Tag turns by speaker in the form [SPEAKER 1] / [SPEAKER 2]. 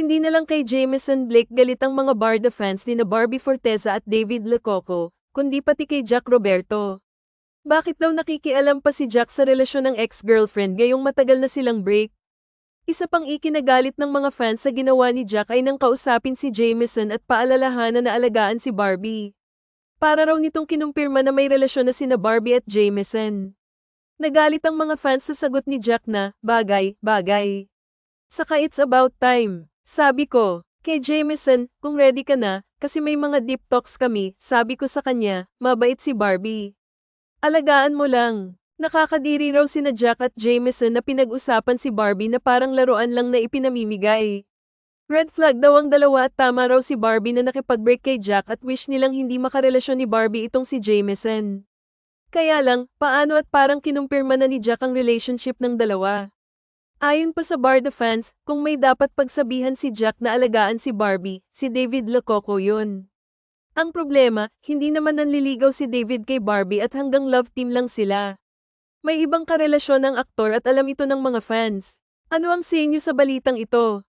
[SPEAKER 1] Hindi na lang kay Jameson Blake galit ang mga Barda fans ni na Barbie Forteza at David Lococo, kundi pati kay Jack Roberto. Bakit daw nakikialam pa si Jack sa relasyon ng ex-girlfriend ngayong matagal na silang break? Isa pang ikinagalit ng mga fans sa ginawa ni Jack ay nang kausapin si Jameson at paalalahanan na alagaan si Barbie. Para raw nitong kinumpirma na may relasyon na sina Barbie at Jameson. Nagalit ang mga fans sa sagot ni Jack na, bagay, bagay. Saka it's about time. Sabi ko, kay Jameson, kung ready ka na, kasi may mga deep talks kami, sabi ko sa kanya, mabait si Barbie. Alagaan mo lang. Nakakadiri raw sina Jack at Jameson na pinag-usapan si Barbie na parang laruan lang na ipinamimigay. Red flag daw ang dalawa at tama raw si Barbie na nakipag-break kay Jack at wish nilang hindi makarelasyon ni Barbie itong si Jameson. Kaya lang, paano at parang kinumpirma na ni Jack ang relationship ng dalawa. Ayon pa sa Barda fans, kung may dapat pagsabihan si Jack na alagaan si Barbie, si David Lococo yun. Ang problema, hindi naman nanliligaw si David kay Barbie at hanggang love team lang sila. May ibang karelasyon ng aktor at alam ito ng mga fans. Ano ang say niyo sa balitang ito?